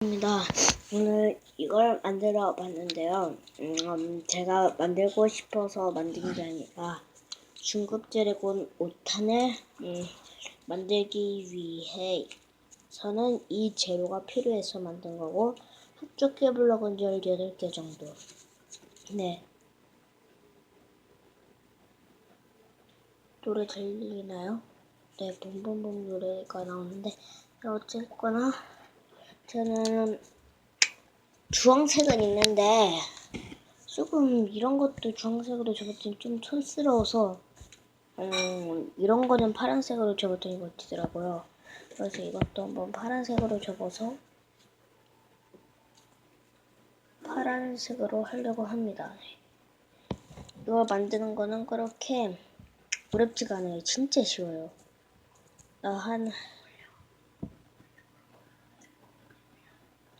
입니다. 오늘 이걸 만들어 봤는데요. 음, 제가 만들고 싶어서 만든 게 아니라 중급 드래곤 5탄을 음, 만들기 위해 저는 이 재료가 필요해서 만든 거고 합죽개 블럭은 18개 정도. 네. 노래 들리나요? 네, 봄봄봄 노래가 나오는데 어쨌거나 저는 주황색은 있는데 조금 이런 것도 주황색으로 접었더니 좀 촌스러워서 음, 이런 거는 파란색으로 접었더니 멋지더라고요. 그래서 이것도 한번 파란색으로 접어서 파란색으로 하려고 합니다. 이걸 만드는 거는 그렇게 어렵지가 않아요. 진짜 쉬워요. 나한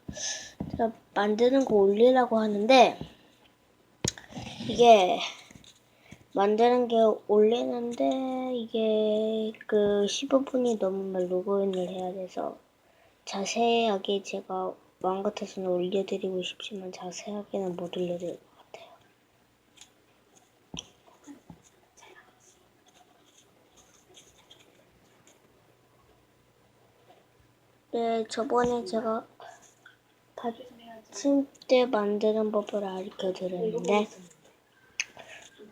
제가 만드는 거 올리려고 하는데 이게 만드는 게 올리는데 이게 그 15분이 넘으면 로그인을 해야 돼서 자세하게 제가 마음 같아서는 올려드리고 싶지만 자세하게는 못 올려드릴 것 같아요. 네, 저번에 제가 받침대 만드는 법을 알려 드렸는데,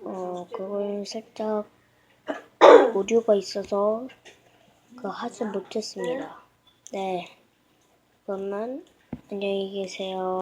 어, 그걸 살짝 오류가 있어서 그 하지 못했습니다. 네, 그러면 안녕히 계세요.